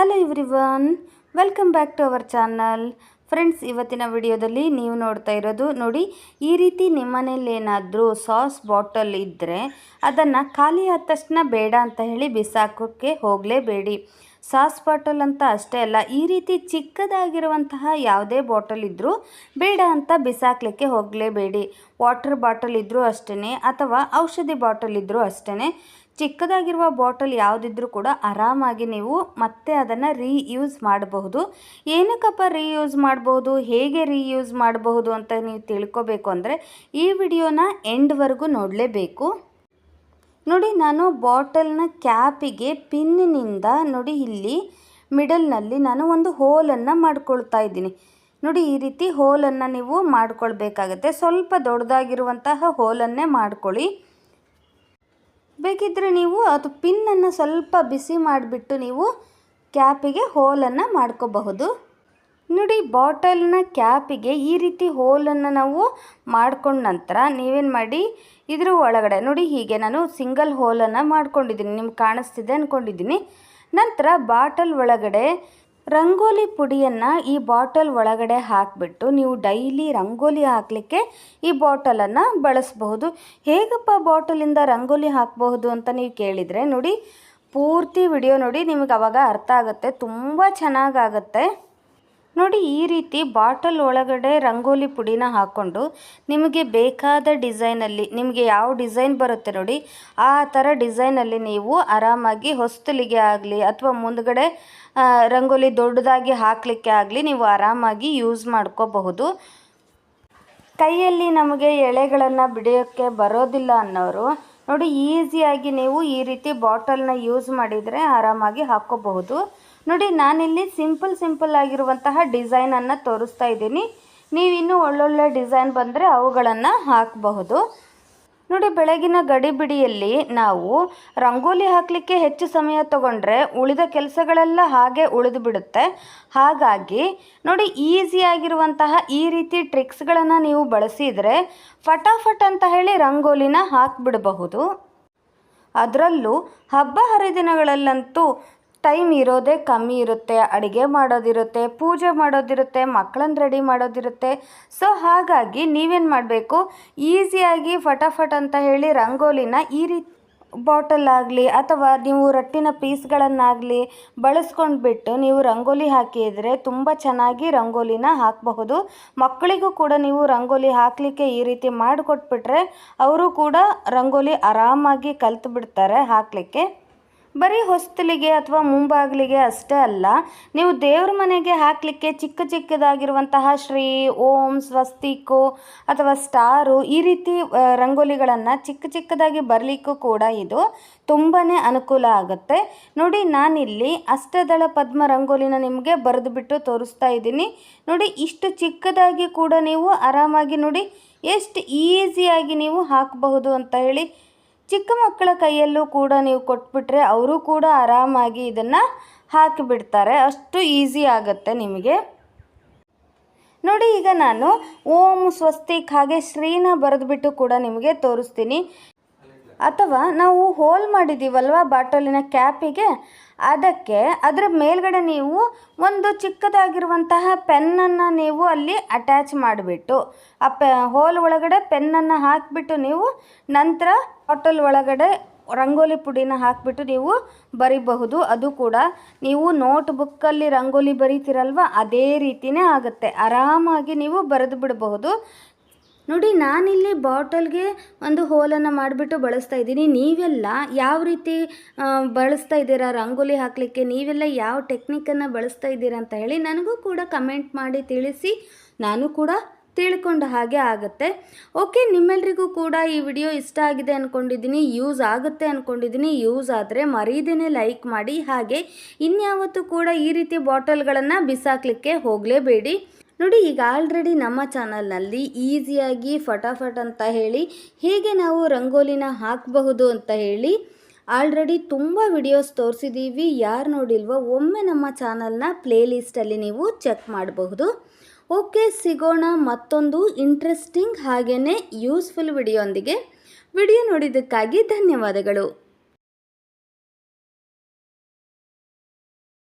Hello everyone welcome back to our channel friends ಇವತ್ತಿನ ವಿಡಿಯೋದಲ್ಲಿ ನೀವು ನೋಡ್ತಾ ಇರೋದು ನೋಡಿ, ಈ ರೀತಿ ನಿಮ್ಮನೇಲೇನಾದರೂ ಸಾಸ್ ಬಾಟಲ್ ಇದ್ದರೆ ಅದನ್ನು ಖಾಲಿ ಆದ ತಕ್ಷಣ ಬೇಡ ಅಂತ ಹೇಳಿ ಬಿಸಾಕೋಕ್ಕೆ ಹೋಗಲೇಬೇಡಿ. ಸಾಸ್ ಬಾಟಲ್ ಅಂತ ಅಷ್ಟೇ ಅಲ್ಲ, ಈ ರೀತಿ ಚಿಕ್ಕದಾಗಿರುವಂತಹ ಯಾವುದೇ ಬಾಟಲ್ ಇದ್ದರೂ ಬೇಡ ಅಂತ ಬಿಸಾಕ್ಲಿಕ್ಕೆ ಹೋಗಲೇಬೇಡಿ. ವಾಟರ್ ಬಾಟಲ್ ಇದ್ದರೂ ಅಷ್ಟೇ ಅಥವಾ ಔಷಧಿ ಬಾಟಲ್ ಇದ್ದರೂ ಅಷ್ಟೇ ಚಿಕ್ಕದಾಗಿರುವ ಬಾಟಲ್ ಯಾವುದಿದ್ರೂ ಕೂಡ ಆರಾಮಾಗಿ ನೀವು ಮತ್ತೆ ಅದನ್ನು ರೀಯೂಸ್ ಮಾಡಬಹುದು. ಏನಕ್ಕಪ್ಪ ರೀಯೂಸ್ ಮಾಡಬಹುದು? ಹೇಗೆ ರೀಯೂಸ್ ಮಾಡಬಹುದು ಅಂತ ನೀವು ತಿಳ್ಕೊಬೇಕು ಅಂದರೆ ಈ ವಿಡಿಯೋನ ಎಂಡ್ವರೆಗೂ ನೋಡಲೇಬೇಕು. ನೋಡಿ, ನಾನು ಬಾಟಲ್ನ ಕ್ಯಾಪಿಗೆ ಪಿನ್ನಿನಿಂದ ನೋಡಿ, ಇಲ್ಲಿ ಮಿಡಲ್ನಲ್ಲಿ ನಾನು ಒಂದು ಹೋಲನ್ನು ಮಾಡ್ಕೊಳ್ತಾ ಇದ್ದೀನಿ. ನೋಡಿ, ಈ ರೀತಿ ಹೋಲನ್ನು ನೀವು ಮಾಡ್ಕೊಳ್ಬೇಕಾಗತ್ತೆ. ಸ್ವಲ್ಪ ದೊಡ್ಡದಾಗಿರುವಂತಹ ಹೋಲನ್ನೇ ಮಾಡ್ಕೊಳ್ಳಿ. ಬೇಕಿದ್ದರೆ ನೀವು ಅದು ಪಿನ್ನನ್ನು ಸ್ವಲ್ಪ ಬಿಸಿ ಮಾಡಿಬಿಟ್ಟು ನೀವು ಕ್ಯಾಪಿಗೆ ಹೋಲನ್ನು ಮಾಡ್ಕೋಬಹುದು. ನೋಡಿ, ಬಾಟಲ್ನ ಕ್ಯಾಪಿಗೆ ಈ ರೀತಿ ಹೋಲನ್ನು ನಾವು ಮಾಡ್ಕೊಂಡ ನಂತರ ನೀವೇನು ಮಾಡಿ, ಇದ್ರ ಒಳಗಡೆ ನೋಡಿ, ಹೀಗೆ ನಾನು ಸಿಂಗಲ್ ಹೋಲನ್ನು ಮಾಡ್ಕೊಂಡಿದ್ದೀನಿ. ನಿಮ್ಗೆ ಕಾಣಿಸ್ತಿದೆ ಅಂದ್ಕೊಂಡಿದ್ದೀನಿ ನಂತರ ಬಾಟಲ್ ಒಳಗಡೆ ರಂಗೋಲಿ ಪುಡಿಯನ್ನು ಈ ಬಾಟಲ್ ಒಳಗಡೆ ಹಾಕಿಬಿಟ್ಟು ನೀವು ಡೈಲಿ ರಂಗೋಲಿ ಹಾಕಲಿಕ್ಕೆ ಈ ಬಾಟಲನ್ನು ಬಳಸಬಹುದು. ಹೇಗಪ್ಪ ಬಾಟಲಿಂದ ರಂಗೋಲಿ ಹಾಕಬಹುದು ಅಂತ ನೀವು ಕೇಳಿದರೆ ನೋಡಿ, ಪೂರ್ತಿ ವಿಡಿಯೋ ನೋಡಿ ನಿಮಗೆ ಅವಾಗ ಅರ್ಥ ಆಗುತ್ತೆ. ತುಂಬ ಚೆನ್ನಾಗಾಗತ್ತೆ. ನೋಡಿ, ಈ ರೀತಿ ಬಾಟಲ್ ಒಳಗಡೆ ರಂಗೋಲಿ ಪುಡಿನ ಹಾಕ್ಕೊಂಡು ನಿಮಗೆ ಬೇಕಾದ ಡಿಸೈನಲ್ಲಿ ನಿಮಗೆ ಯಾವ ಡಿಸೈನ್ ಬರುತ್ತೆ ನೋಡಿ, ಆ ಥರ ಡಿಸೈನಲ್ಲಿ ನೀವು ಆರಾಮಾಗಿ ಹೊಸ್ತಲಿಗೆ ಆಗಲಿ ಅಥವಾ ಮುಂದ್ಗಡೆ ರಂಗೋಲಿ ದೊಡ್ಡದಾಗಿ ಹಾಕಲಿಕ್ಕೆ ಆಗಲಿ ನೀವು ಆರಾಮಾಗಿ ಯೂಸ್ ಮಾಡ್ಕೋಬಹುದು. ಕೈಯಲ್ಲಿ ನಮಗೆ ಎಳೆಗಳನ್ನು ಬಿಡಿಯೋಕ್ಕೆ ಬರೋದಿಲ್ಲ ಅನ್ನೋರು, ನೋಡಿ, ಈಸಿಯಾಗಿ ನೀವು ಈ ರೀತಿ ಬಾಟಲ್ನ ಯೂಸ್ ಮಾಡಿದರೆ ಆರಾಮಾಗಿ ಹಾಕ್ಕೋಬಹುದು. ನೋಡಿ, ನಾನಿಲ್ಲಿ ಸಿಂಪಲ್ ಸಿಂಪಲ್ ಆಗಿರುವಂತಹ ಡಿಸೈನನ್ನು ತೋರಿಸ್ತಾ ಇದ್ದೀನಿ. ನೀವಿನ್ನೂ ಒಳ್ಳೊಳ್ಳೆ ಡಿಸೈನ್ ಬಂದರೆ ಅವುಗಳನ್ನು ಹಾಕಬಹುದು. ನೋಡಿ, ಬೆಳಗಿನ ಗಡಿಬಿಡಿಯಲ್ಲಿ ನಾವು ರಂಗೋಲಿ ಹಾಕಲಿಕ್ಕೆ ಹೆಚ್ಚು ಸಮಯ ತಗೊಂಡ್ರೆ ಉಳಿದ ಕೆಲಸಗಳೆಲ್ಲ ಹಾಗೆ ಉಳಿದು ಬಿಡುತ್ತೆ ಹಾಗಾಗಿ, ನೋಡಿ ಈಸಿಯಾಗಿರುವಂತಹ ಈ ರೀತಿ ಟ್ರಿಕ್ಸ್ಗಳನ್ನು ನೀವು ಬಳಸಿದರೆ ಫಟಾಫಟ್ ಅಂತ ಹೇಳಿ ರಂಗೋಲಿನ ಹಾಕಿಬಿಡಬಹುದು. ಅದರಲ್ಲೂ ಹಬ್ಬ ಹರಿದಿನಗಳಲ್ಲಂತೂ ಟೈಮ್ ಇರೋದೇ ಕಮ್ಮಿ ಇರುತ್ತೆ, ಅಡುಗೆ ಮಾಡೋದಿರುತ್ತೆ, ಪೂಜೆ ಮಾಡೋದಿರುತ್ತೆ ಮಕ್ಕಳನ್ನ ರೆಡಿ ಮಾಡೋದಿರುತ್ತೆ. ಸೊ ಹಾಗಾಗಿ ನೀವೇನು ಮಾಡಬೇಕು? ಈಸಿಯಾಗಿ ಫಟಾಫಟ್ ಅಂತ ಹೇಳಿ ರಂಗೋಲಿನ ಈ ರೀತಿ ಬಾಟಲ್ ಆಗಲಿ ಅಥವಾ ನೀವು ರಟ್ಟಿನ ಪೀಸ್ಗಳನ್ನಾಗಲಿ ಬಳಸ್ಕೊಂಡ್ಬಿಟ್ಟು ನೀವು ರಂಗೋಲಿ ಹಾಕಿದರೆ ತುಂಬ ಚೆನ್ನಾಗಿ ರಂಗೋಲಿನ ಹಾಕಬಹುದು. ಮಕ್ಕಳಿಗೂ ಕೂಡ ನೀವು ರಂಗೋಲಿ ಹಾಕಲಿಕ್ಕೆ ಈ ರೀತಿ ಮಾಡಿಕೊಟ್ಬಿಟ್ರೆ ಅವರು ಕೂಡ ರಂಗೋಲಿ ಆರಾಮಾಗಿ ಕಲ್ತು ಬಿಡ್ತಾರೆ ಹಾಕಲಿಕ್ಕೆ. ಬರೀ ಹೊಸ್ತಲಿಗೆ ಅಥವಾ ಮುಂಬಾಗಿಲಿಗೆ ಅಷ್ಟೇ ಅಲ್ಲ, ನೀವು ದೇವ್ರ ಮನೆಗೆ ಹಾಕಲಿಕ್ಕೆ ಚಿಕ್ಕ ಚಿಕ್ಕದಾಗಿರುವಂತಹ ಶ್ರೀ, ಓಂ, ಸ್ವಸ್ತಿಕೋ ಅಥವಾ ಸ್ಟಾರು ಈ ರೀತಿ ರಂಗೋಲಿಗಳನ್ನು ಚಿಕ್ಕ ಚಿಕ್ಕದಾಗಿ ಬರಲಿಕ್ಕೂ ಕೂಡ ಇದು ತುಂಬಾ ಅನುಕೂಲ ಆಗುತ್ತೆ. ನೋಡಿ, ನಾನಿಲ್ಲಿ ಅಷ್ಟದಳ ಪದ್ಮ ರಂಗೋಲಿನ ನಿಮಗೆ ಬರೆದುಬಿಟ್ಟು ತೋರಿಸ್ತಾ ಇದ್ದೀನಿ. ನೋಡಿ, ಇಷ್ಟು ಚಿಕ್ಕದಾಗಿ ಕೂಡ ನೀವು ಆರಾಮಾಗಿ ನೋಡಿ, ಎಷ್ಟು ಈಸಿಯಾಗಿ ನೀವು ಹಾಕಬಹುದು ಅಂತ ಹೇಳಿ ಚಿಕ್ಕ ಮಕ್ಕಳ ಕೈಯಲ್ಲೂ ಕೂಡ ನೀವು ಕೊಟ್ಬಿಟ್ರೆ ಅವರು ಕೂಡ ಆರಾಮಾಗಿ ಇದನ್ನು ಹಾಕಿಬಿಡ್ತಾರೆ. ಅಷ್ಟು ಈಸಿ ಆಗುತ್ತೆ ನಿಮಗೆ. ನೋಡಿ, ಈಗ ನಾನು ಓಂ ಸ್ವಸ್ತಿಕ್ ಹಾಗೆ ಶ್ರೀನ ಬರೆದ್ಬಿಟ್ಟು ಕೂಡ ನಿಮಗೆ ತೋರಿಸ್ತೀನಿ. ಅಥವಾ ನಾವು ಹೋಲ್ ಮಾಡಿದ್ದೀವಲ್ವ ಬಾಟಲಿನ ಕ್ಯಾಪಿಗೆ? ಅದಕ್ಕೆ ಅದರ ಮೇಲ್ಗಡೆ ನೀವು ಒಂದು ಚಿಕ್ಕದಾಗಿರುವಂತಹ ಪೆನ್ನನ್ನು ನೀವು ಅಲ್ಲಿ ಅಟ್ಯಾಚ್ ಮಾಡಿಬಿಟ್ಟು, ಆ ಪೆ, ಹೋಲ್ ಒಳಗಡೆ ಪೆನ್ನನ್ನು ಹಾಕಿಬಿಟ್ಟು ನೀವು ನಂತರ ಬಾಟಲ್ ಒಳಗಡೆ ರಂಗೋಲಿ ಪುಡಿನ ಹಾಕಿಬಿಟ್ಟು ನೀವು ಬರಿಬಹುದು. ಅದು ಕೂಡ ನೀವು ನೋಟ್ ಬುಕ್ಕಲ್ಲಿ ರಂಗೋಲಿ ಬರೀತಿರಲ್ವ, ಅದೇ ರೀತಿಯೇ ಆಗುತ್ತೆ. ಆರಾಮಾಗಿ ನೀವು ಬರೆದು ಬಿಡಬಹುದು. ನೋಡಿ, ನಾನಿಲ್ಲಿ ಬಾಟಲ್ಗೆ ಒಂದು ಹೋಲನ್ನು ಮಾಡಿಬಿಟ್ಟು ಬಳಸ್ತಾ ಇದ್ದೀನಿ. ನೀವೆಲ್ಲ ಯಾವ ರೀತಿ ಬಳಸ್ತಾ ಇದ್ದೀರಾ? ರಂಗೋಲಿ ಹಾಕಲಿಕ್ಕೆ ನೀವೆಲ್ಲ ಯಾವ ಟೆಕ್ನಿಕನ್ನು ಬಳಸ್ತಾ ಇದ್ದೀರಾ ಅಂತ ಹೇಳಿ ನನಗೂ ಕೂಡ ಕಮೆಂಟ್ ಮಾಡಿ ತಿಳಿಸಿ ನಾನು ಕೂಡ ತಿಳ್ಕೊಂಡ ಹಾಗೆ ಆಗುತ್ತೆ. ಓಕೆ, ನಿಮ್ಮೆಲ್ರಿಗೂ ಕೂಡ ಈ ವಿಡಿಯೋ ಇಷ್ಟ ಆಗಿದೆ ಅಂದ್ಕೊಂಡಿದ್ದೀನಿ ಯೂಸ್ ಆಗುತ್ತೆ ಅಂದ್ಕೊಂಡಿದ್ದೀನಿ ಯೂಸ್ ಆದರೆ ಮರೀದೇನೆ ಲೈಕ್ ಮಾಡಿ. ಹಾಗೆ ಇನ್ಯಾವತ್ತೂ ಕೂಡ ಈ ರೀತಿ ಬಾಟಲ್ಗಳನ್ನು ಬಿಸಾಕಲಿಕ್ಕೆ ಹೋಗಲೇಬೇಡಿ. ನೋಡಿ, ಈಗ ಆಲ್ರೆಡಿ ನಮ್ಮ ಚಾನಲ್ನಲ್ಲಿ ಈಸಿಯಾಗಿ ಫಟಾಫಟ್ ಅಂತ ಹೇಳಿ ಹೇಗೆ ನಾವು ರಂಗೋಲಿನ ಹಾಕಬಹುದು ಅಂತ ಹೇಳಿ ಆಲ್ರೆಡಿ ತುಂಬ ವಿಡಿಯೋಸ್ ತೋರಿಸಿದ್ದೀವಿ ಯಾರು ನೋಡಿಲ್ವೋ ಒಮ್ಮೆ ನಮ್ಮ ಚಾನಲ್ನ ಪ್ಲೇಲಿಸ್ಟಲ್ಲಿ ನೀವು ಚೆಕ್ ಮಾಡಬಹುದು. ಓಕೆ ಸಿಗೋಣ ಮತ್ತೊಂದು ಇಂಟ್ರೆಸ್ಟಿಂಗ್ ಹಾಗೆಯೇ ಯೂಸ್ಫುಲ್ ವಿಡಿಯೋಂದಿಗೆ ವಿಡಿಯೋ ನೋಡಿದ್ದಕ್ಕಾಗಿ ಧನ್ಯವಾದಗಳು.